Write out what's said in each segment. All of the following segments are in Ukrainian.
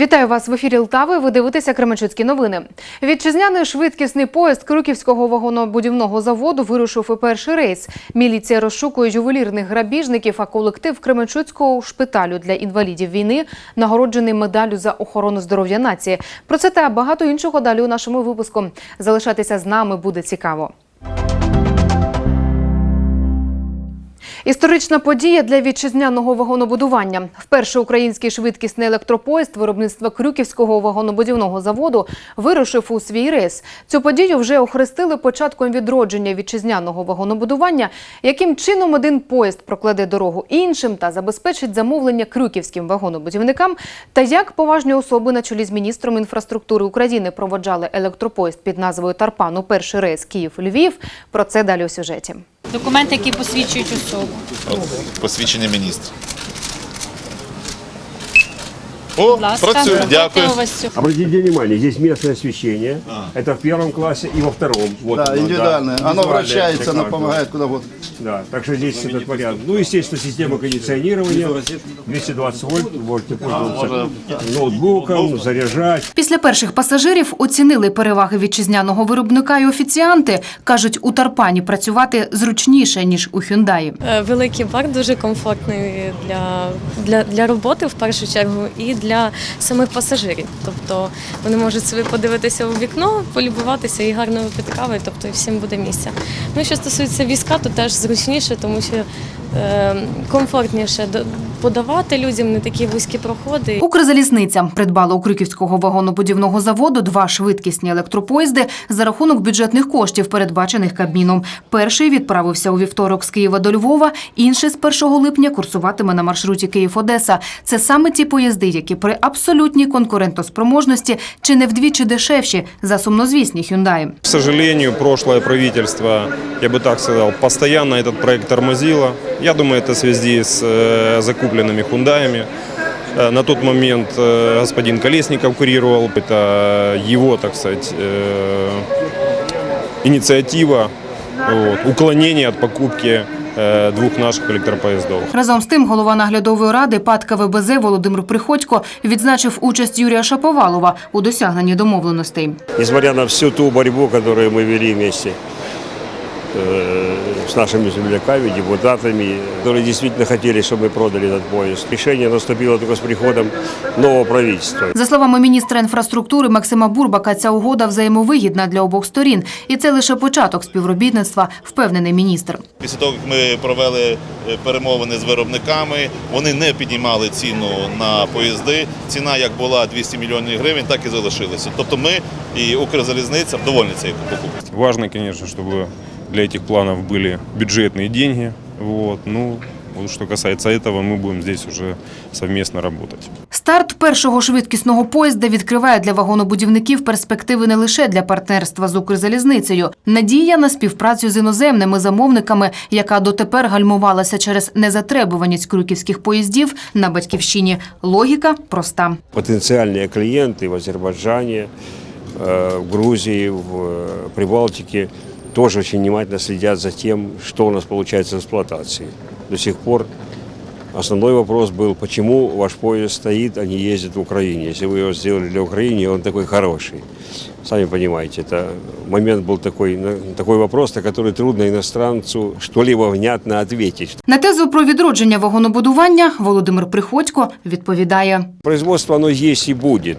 Вітаю вас в ефірі Лтави. Ви дивитеся Кременчуцькі новини. Вітчизняний швидкісний поїзд Крюківського вагонобудівного заводу вирушив у перший рейс. Міліція розшукує ювелірних грабіжників, а колектив Кременчуцького шпиталю для інвалідів війни нагороджений медаллю за охорону здоров'я нації. Про це та багато іншого далі у нашому випуску. Залишатися з нами буде цікаво. Історична подія для вітчизняного вагонобудування. Вперше український швидкісний електропоїзд виробництва Крюківського вагонобудівного заводу вирушив у свій рейс. Цю подію вже охрестили початком відродження вітчизняного вагонобудування. Яким чином один поїзд прокладе дорогу іншим та забезпечить замовлення крюківським вагонобудівникам? Та як поважні особи на чолі з міністром інфраструктури України проводжали електропоїзд під назвою Тарпан у перший рейс Київ-Львів? Про це далі у сюжеті. Документи, які посвідчують особу. Посвідчення міністра. О, ласка, працює, дякую. Обратите внимание, здесь местное освещение. Это в первом классе и во втором. Вот Да, оно, индивидуальное. Оно Визуальное вращается, оно помогает куда вот. Да, так что здесь этот вариант. Ну, естественно, система кондиционирования. 220 вольт, можете пользоваться ноутбуком, заряжать. Після перших пасажирів оцінили переваги вітчизняного виробника і офіціанти. Кажуть, у Тарпані працювати зручніше, ніж у Хюндаї. Е, Великий бар дуже комфортний для, для, для роботи в першу чергу і для самих пасажирів. Тобто вони можуть собі подивитися у вікно, полюбуватися і гарно випити кави, тобто і всім буде місце. Ну, що стосується візка, то теж зручніше, тому що е, комфортніше подавати людям не такі вузькі проходи. Укрзалізниця придбала у Крюківського вагонобудівного заводу два швидкісні електропоїзди за рахунок бюджетних коштів, передбачених Кабміном. Перший відправився у вівторок з Києва до Львова, інший з 1 липня курсуватиме на маршруті Київ-Одеса. Це саме ті поїзди, які при абсолютній конкурентоспроможності чи не вдвічі дешевші за сумнозвісні Hyundai. К сожалению, прошлое правительство, я бы так сказал, постоянно этот проект тормозило. Я думаю, это в связи с э, закупленными хундаями. Э, На тот момент э, господин Колесников курировал. Это его, так сказать, э, инициатива, вот, уклонение от покупки э, двух наших электропоездов. Разом з тим, голова наглядової ради ПАТ КВБЗ Володимир Приходько відзначив участь Юрія Шаповалова у досягненні домовленостей. Несмотря на всю ту борьбу, которую мы вели вместе э, с нашими земляками, депутатами, которые действительно хотели, чтобы мы продали этот поезд. Решение наступило только с приходом нового правительства. За словами міністра інфраструктури Максима Бурбака, ця угода взаємовигідна для обох сторін, і це лише початок співробітництва, впевнений міністр. Після того, як ми провели е, перемовини з виробниками, вони не піднімали ціну на поїзди. Ціна як була 200 мільйонів гривень, так і залишилася. Тобто ми і Укрзалізниця довольні цією покупкою. Важно, конечно, чтобы для этих планов были бюджетные деньги. Вот. Ну, вот что касается этого, мы будем здесь уже совместно работать. Старт першого швидкісного поїзда відкриває для вагонобудівників перспективи не лише для партнерства з Укрзалізницею. Надія на співпрацю з іноземними замовниками, яка дотепер гальмувалася через незатребуваність крюківських поїздів на батьківщині. Логіка проста. потенциальные клиенты в Азербайджане, э, в Грузии, в э, Прибалтике тоже очень внимательно следят за тем, что у нас получается в эксплуатации. До сих пор основной вопрос был, почему ваш поезд стоит, а не ездит в Украине. Если вы его сделали для Украины, он такой хороший. Сами понимаете, это момент был такой, на- такой вопрос, на который трудно иностранцу что-либо внятно ответить. На тезу про відродження вагонобудування Володимир Приходько відповідає. Производство оно есть и будет.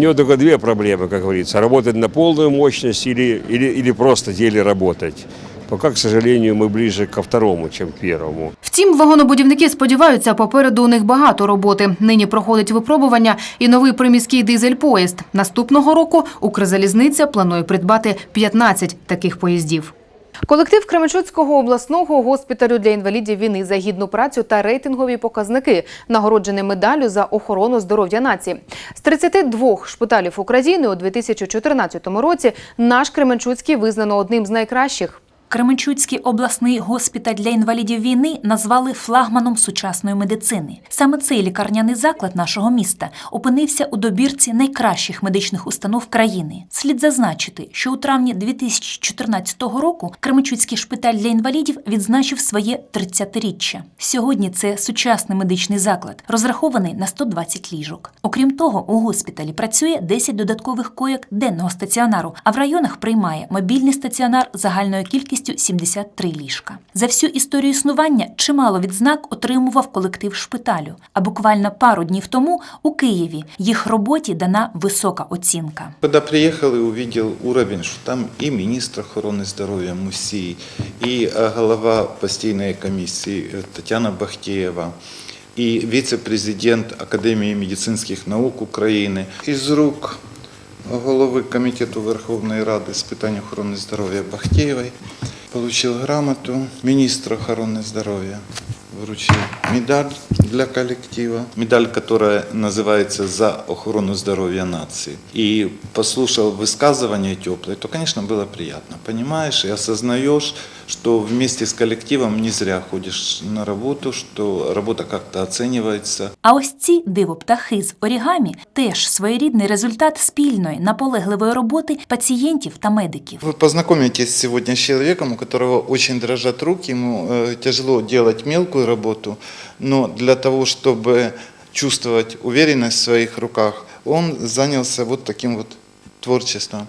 Него только две проблемы, как говорится. Работать на полную мощность или, или, или просто деле работать. Пока, к сожалению, мы ближе ко второму, чем к первому. Втім, вагонобудівники сподіваються, попереду у них багато роботи. Нині проходить випробування і новий приміський дизель-поїзд. Наступного року Укрзалізниця планує придбати 15 таких поїздів. Колектив Кременчуцького обласного госпіталю для інвалідів війни за гідну працю та рейтингові показники нагороджений медаллю за охорону здоров'я нації. З 32 шпиталів України у 2014 році наш Кременчуцький визнано одним з найкращих. Кременчуцький обласний госпіталь для інвалідів війни назвали флагманом сучасної медицини. Саме цей лікарняний заклад нашого міста опинився у добірці найкращих медичних установ країни. Слід зазначити, що у травні 2014 року Кременчуцький шпиталь для інвалідів відзначив своє 30-річчя. Сьогодні це сучасний медичний заклад, розрахований на 120 ліжок. Окрім того, у госпіталі працює 10 додаткових коєк денного стаціонару, а в районах приймає мобільний стаціонар загальною кількістю 73 ліжка. За всю історію існування чимало відзнак отримував колектив шпиталю. А буквально пару днів тому у Києві їх роботі дана висока оцінка. Когда приехал и увидел уровень, что там и министр охороны здоровья Мусий, и э, голова постійної комісії э, Тетяна Бахтеева, и вице-президент Академії медицинських наук України, із рук голови Комітету Верховної Ради з питань охорони здоров'я Бахтеевой получил грамоту министра охраны здоровья. Вручил медаль для коллектива, медаль, которая называется «За охрану здоровья нации». И послушал высказывания теплые, то, конечно, было приятно. Понимаешь и осознаешь, что вместе с коллективом не зря ходишь на работу, что работа как-то оценивается. А ось ці диво-птахи з орігамі теж своєрідний результат спільної наполегливої роботи пацієнтів та медиків. Вы познакомитесь сегодня с человеком, у которого очень дрожат руки, ему э, тяжело делать мелкую работу, но для того, чтобы чувствовать уверенность в своих руках, он занялся вот таким вот творчеством.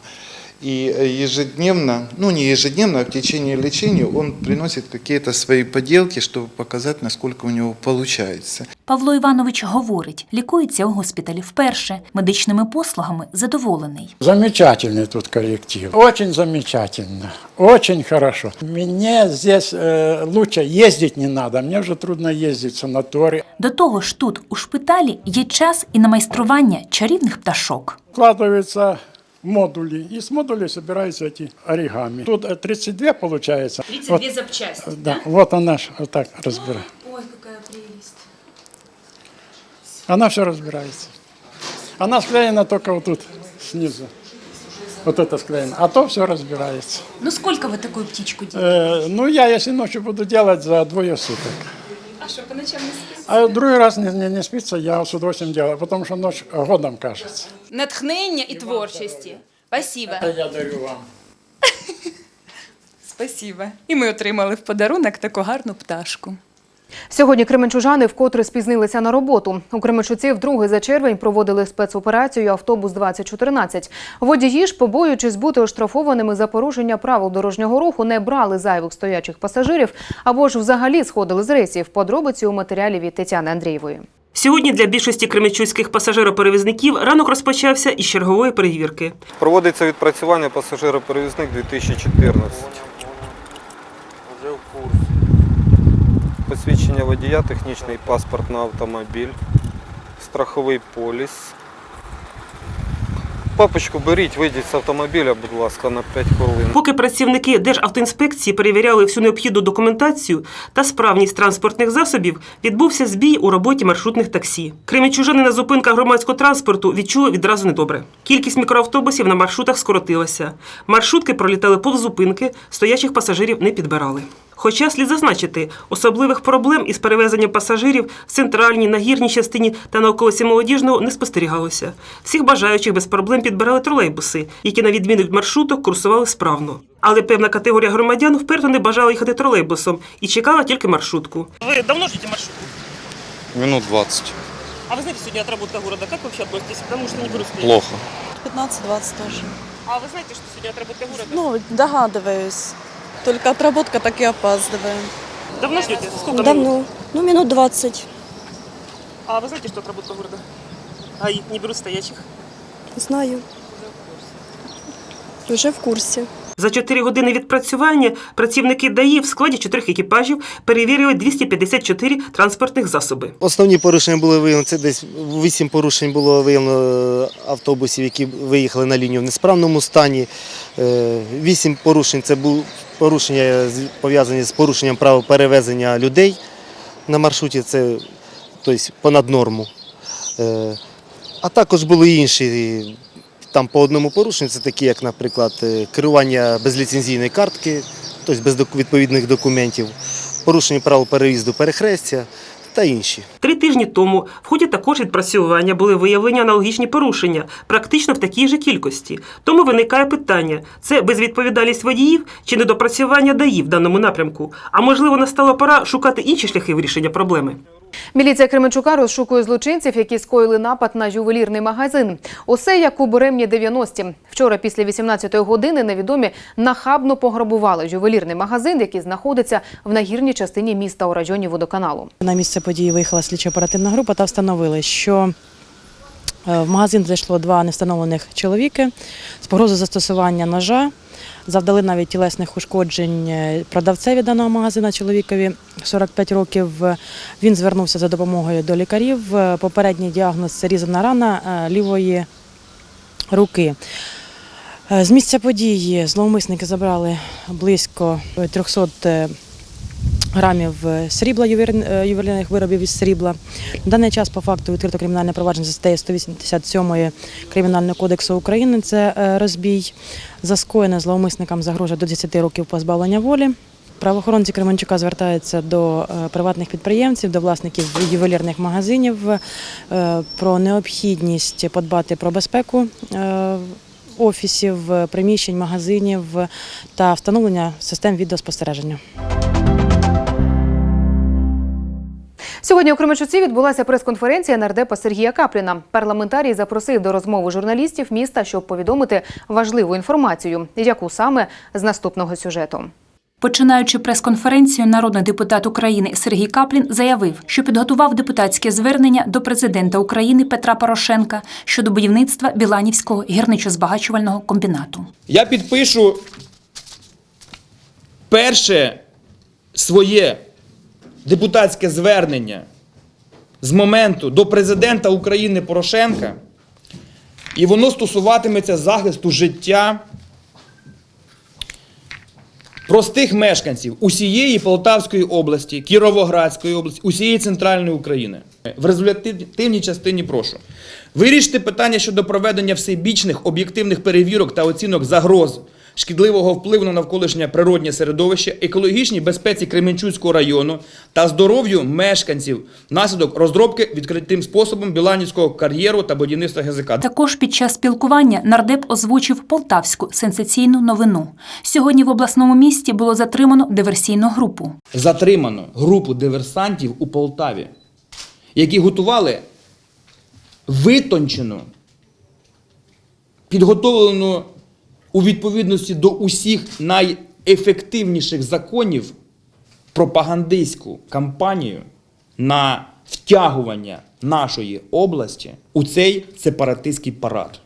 И э, ежедневно, ну не ежедневно, а в течение лечения он приносит какие-то свои поделки, чтобы показать, насколько у него получается. Павло Іванович говорить, лікується у госпіталі вперше, медичними послугами задоволений. Замечательный тут коллектив. Очень замечательно. Очень хорошо. Мне здесь э, лучше ездить не надо. Мне уже трудно ездить в санаторий. До того ж, тут у шпиталі є час і на майстрування чарівних пташок. Вкладываются модули. И с модулей собираются эти оригами. Тут э, 32 получается. 32 вот, запчасти. Да, вот она вот так разбирает. Ой, какая прелесть. Она все разбирается. Она склеена только вот тут, снизу. Вот это склеено. А то все разбирается. Ну сколько вы такую птичку делаете? Э, ну, я, если ночью буду делать, за двое суток. А что, по ночам не? А другий раз не, не, не спится, я с удовольствием делаю, потому что ночь годом кажется. натхнення і творчості. Спасибо. Я дарю вам. Спасибо. І ми отримали в подарунок таку гарну пташку. Сьогодні кременчужани вкотре спізнилися на роботу. У Кременчуці вдруге за червень проводили спецоперацію «Автобус 2014». Водії ж, побоюючись бути оштрафованими за порушення правил дорожнього руху, не брали зайвих стоячих пасажирів або ж взагалі сходили з рейсів. Подробиці у матеріалі від Тетяни Андрієвої. Сьогодні для більшості кременчуцьких пасажироперевізників ранок розпочався із чергової перевірки. Проводиться відпрацювання пасажироперевізник 2014. Вже в курсі. Посвідчення водія, технічний паспорт на автомобіль, страховий поліс. Папочку беріть, вийдіть з автомобіля, будь ласка, на 5 хвилин. Поки працівники Державтоінспекції перевіряли всю необхідну документацію та справність транспортних засобів, відбувся збій у роботі маршрутних таксі. Кременчужани на зупинках громадського транспорту відчули відразу недобре. Кількість мікроавтобусів на маршрутах скоротилася. Маршрутки пролітали повз зупинки, стоячих пасажирів не підбирали. Хоча слід зазначити, особливих проблем із перевезенням пасажирів в центральній, нагірній частині та на околиці молодіжного не спостерігалося. Всіх бажаючих без проблем підбирали тролейбуси, які, на відміну від маршруток, курсували справно. Але певна категорія громадян вперто не бажала їхати тролейбусом і чекала тільки маршрутку. Ви давно жите маршрутку? Минут 20. А ви знаєте сьогодні отработка города? Як ви взагалі относитесь? Тому що не беру Плохо. 15-20 тоже. А ви знаєте, що сьогодні отработка города? Ну, догадываюсь. Только отработка так и опаздываем. Давно ждете? Сколько Давно. Ну, минут 20. А вы знаете, что отработка города? А не берут стоящих? Знаю. Уже в курсе. За 4 години відпрацювання працівники ДАІ в складі чотирьох екіпажів перевірили 254 транспортних засоби. Основні порушення були виявлені. Це десь вісім порушень було виявлено автобусів, які виїхали на лінію в несправному стані. Е, Вісім порушень це були порушення пов'язані з порушенням правил перевезення людей на маршруті. Це тобто, понад норму. Е, А також були інші. Там по одному порушенню, це такі, як, наприклад, е, керування без ліцензійної картки, тобто без відповідних документів, порушення правил переїзду перехрестя та інші. Три тижні тому в ході також відпрацювання були виявлені аналогічні порушення, практично в такій же кількості. Тому виникає питання: це безвідповідальність водіїв чи недопрацювання ДАІ в даному напрямку? А можливо, настала пора шукати інші шляхи вирішення проблеми. Міліція Кременчука розшукує злочинців, які скоїли напад на ювелірний магазин. Усе як у буремні 90-ті. Вчора після 18-ї години невідомі нахабно пограбували ювелірний магазин, який знаходиться в нагірній частині міста у районі водоканалу. На місце події виїхала слідчо-оперативна група та встановили, що е, в магазин зайшло два невстановлених чоловіки з погрозою застосування ножа. Завдали навіть тілесних ушкоджень е, продавцеві даного магазина чоловікові 45 років. Він звернувся за допомогою до лікарів. Е, Попередній діагноз це різана рана е, лівої руки. З місця події зловмисники забрали близько 300 е, грамів е, срібла, е, ювелірних виробів із срібла. На даний час по факту відкрито кримінальне провадження за статтею 187 Кримінального кодексу України. Це е, розбій. За скоєне зловмисникам загрожує до 10 років позбавлення волі. Правоохоронці Кременчука звертаються до приватних підприємців, до власників ювелірних магазинів про необхідність подбати про безпеку офісів, приміщень, магазинів та встановлення систем відеоспостереження. Сьогодні у Кременчуці відбулася прес-конференція нардепа Сергія Капліна. Парламентарій запросив до розмови журналістів міста, щоб повідомити важливу інформацію, яку саме з наступного сюжету. Починаючи прес-конференцію, народний депутат України Сергій Каплін заявив, що підготував депутатське звернення до президента України Петра Порошенка щодо будівництва Біланівського гірничо-збагачувального комбінату. Я підпишу перше своє депутатське звернення з моменту до президента України Порошенка, і воно стосуватиметься захисту життя простих мешканців усієї Полтавської області, Кіровоградської області, усієї центральної України. В результативній частині прошу вирішити питання щодо проведення всебічних об'єктивних перевірок та оцінок загроз. Шкідливого впливу на навколишнє природнє середовище, екологічній безпеці Кременчуцького району та здоров'ю мешканців внаслідок розробки відкритим способом Біланівського кар'єру та будівництва ГЗК. Також під час спілкування нардеп озвучив полтавську сенсаційну новину. Сьогодні в обласному місті було затримано диверсійну групу. затримано групу диверсантів у Полтаві, які готували витончену, підготовлену у відповідності до усіх найефективніших законів пропагандистську кампанію на втягування нашої області у цей сепаратистський парад.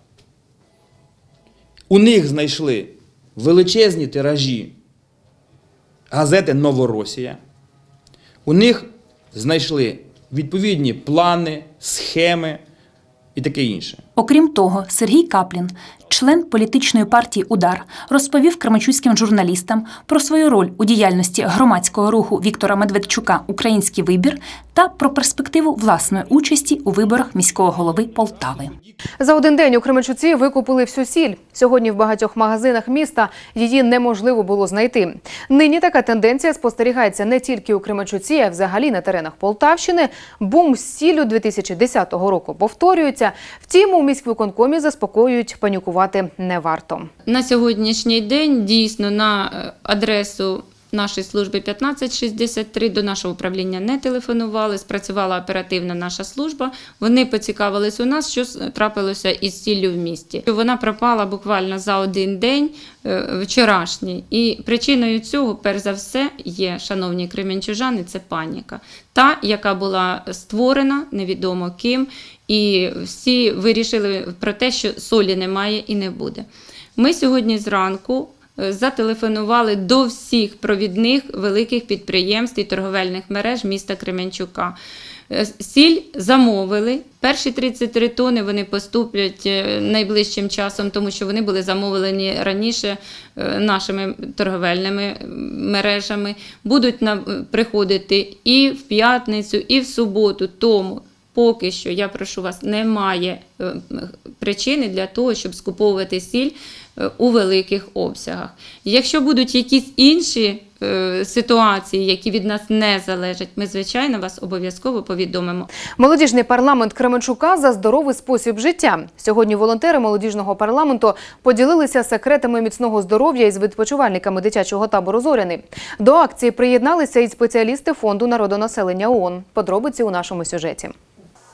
У них знайшли величезні тиражі газети Новоросія. У них знайшли відповідні плани, схеми і таке інше. Окрім того, Сергій Каплін, член політичної партії Удар, розповів кременчуцьким журналістам про свою роль у діяльності громадського руху Віктора Медведчука Український вибір та про перспективу власної участі у виборах міського голови Полтави. За один день у Кременчуці викупили всю сіль. Сьогодні в багатьох магазинах міста її неможливо було знайти. Нині така тенденція спостерігається не тільки у Кременчуці, а взагалі на теренах Полтавщини. Бум з сіллю 2010 року повторюється. Втім, у міськвиконкомі заспокоюють панікувати не варто. На сьогоднішній день дійсно на е, адресу нашої служби 1563 до нашого управління не телефонували, спрацювала оперативна наша служба. Вони поцікавились у нас, що трапилося із сіллю в місті. Вона пропала буквально за один день е, вчорашній. І причиною цього, перш за все, є, шановні кременчужани, це паніка. Та, яка була створена невідомо ким, і всі вирішили про те, що солі немає і не буде. Ми сьогодні зранку зателефонували до всіх провідних великих підприємств і торговельних мереж міста Кременчука. Е, Сіль замовили. Перші 33 тони вони поступлять е, найближчим часом, тому що вони були замовлені раніше е, нашими торговельними мережами. Будуть приходити і в п'ятницю, і в суботу. Тому поки що, я прошу вас, немає е, причини для того, щоб скуповувати сіль е, у великих обсягах. Якщо будуть якісь інші е, ситуації, які від нас не залежать, ми, звичайно, вас обов'язково повідомимо. Молодіжний парламент Кременчука за здоровий спосіб життя. Сьогодні волонтери молодіжного парламенту поділилися секретами міцного здоров'я із відпочивальниками дитячого табору Зоряний. До акції приєдналися і спеціалісти фонду народонаселення ООН. Подробиці у нашому сюжеті.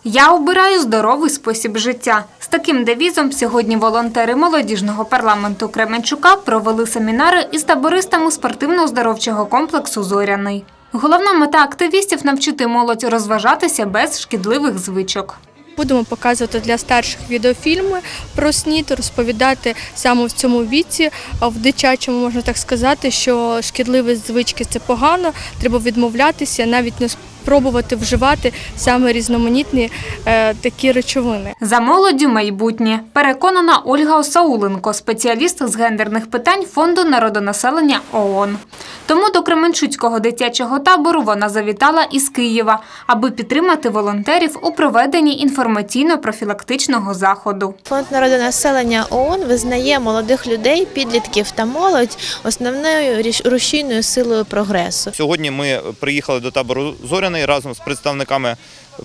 Я обираю здоровий спосіб життя. З таким девізом сьогодні волонтери молодіжного парламенту Кременчука провели семінари із табористами спортивно-оздоровчого комплексу Зоряний. Головна мета активістів навчити молодь розважатися без шкідливих звичок. Будемо показувати для старших відеофільми про снід, розповідати саме в цьому віці, в дитячому можна так сказати, що шкідливі звички це погано, треба відмовлятися, навіть не спробувати вживати саме різноманітні е, такі речовини. За молоддю майбутнє переконана Ольга Осауленко, спеціаліст з гендерних питань фонду народонаселення ООН. Тому до Кременчуцького дитячого табору вона завітала із Києва, аби підтримати волонтерів у проведенні інформаційно-профілактичного заходу. Фонд народонаселення ООН визнає молодих людей, підлітків та молодь основною рушійною силою прогресу. Сьогодні ми приїхали до табору Зоряний разом з представниками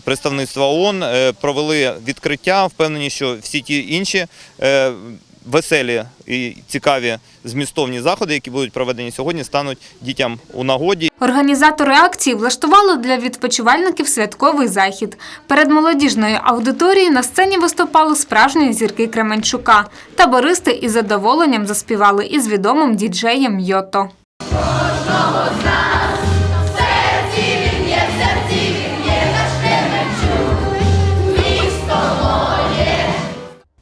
представництва ООН, е, провели відкриття, впевнені, що всі ті інші е, веселі і цікаві змістовні заходи, які будуть проведені сьогодні, стануть дітям у нагоді. Організатори акції влаштували для відпочивальників святковий захід. Перед молодіжною аудиторією на сцені виступали справжні зірки Кременчука. Табористи із задоволенням заспівали із відомим діджеєм Йото.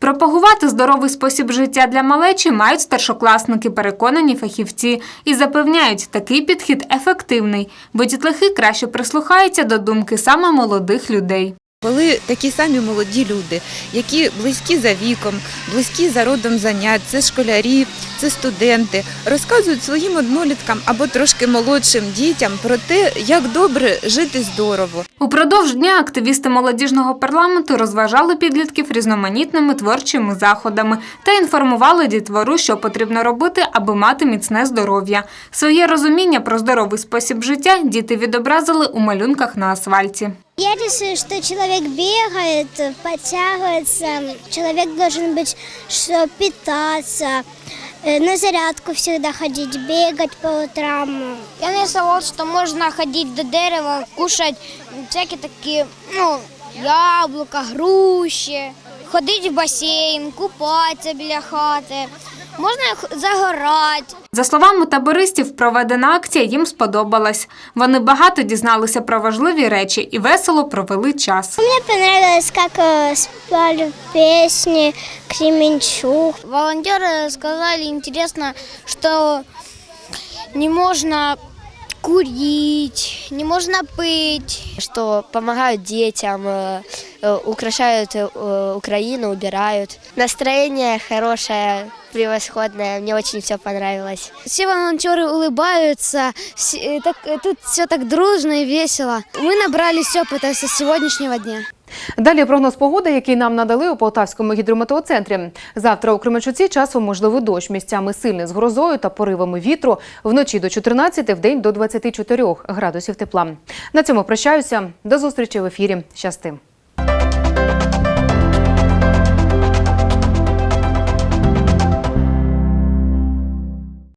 Пропагувати здоровий спосіб життя для малечі мають старшокласники, переконані фахівці, і запевняють, такий підхід ефективний, бо дітлахи краще прислухаються до думки саме молодих людей. Коли такі самі молоді люди, які близькі за віком, близькі за родом занять, це школярі, це студенти, розказують своїм одноліткам або трошки молодшим дітям про те, як добре жити здорово. Упродовж дня активісти молодіжного парламенту розважали підлітків різноманітними творчими заходами та інформували дітвору, що потрібно робити, аби мати міцне здоров'я. Своє розуміння про здоровий спосіб життя діти відобразили у малюнках на асфальті. Я решила, что человек бегает, подтягивается, человек должен быть, что питаться, э, на зарядку всегда ходить, бегать по утрам. Я нарисовала, что можно ходить до дерева, кушать всякие такие, ну, яблука, груші, ходить в басейн, купатися біля хати, можна загорати. За словами табористів, проведена акція їм сподобалась. Вони багато дізналися про важливі речі і весело провели час. Мені подобалось, як э, спали пісні, Кременчук. Волонтери сказали цікаво, що не можно курить, не можно пить. что помогают детям, э, э, украшают э, Украину, убирают. Настроение хорошее, превосходное, мне очень все понравилось. Все волонтеры улыбаются, все- э, так, э, тут все так дружно и весело. Мы набрались опыта со сегодняшнего дня. Далі прогноз погоди, який нам надали у Полтавському гідрометеоцентрі. Завтра у Кременчуці часом можливий дощ місцями сильний з грозою та поривами вітру. Вночі до 14, день до 24 градусів тепла. На цьому прощаюся. До зустрічі в ефірі. Щасти.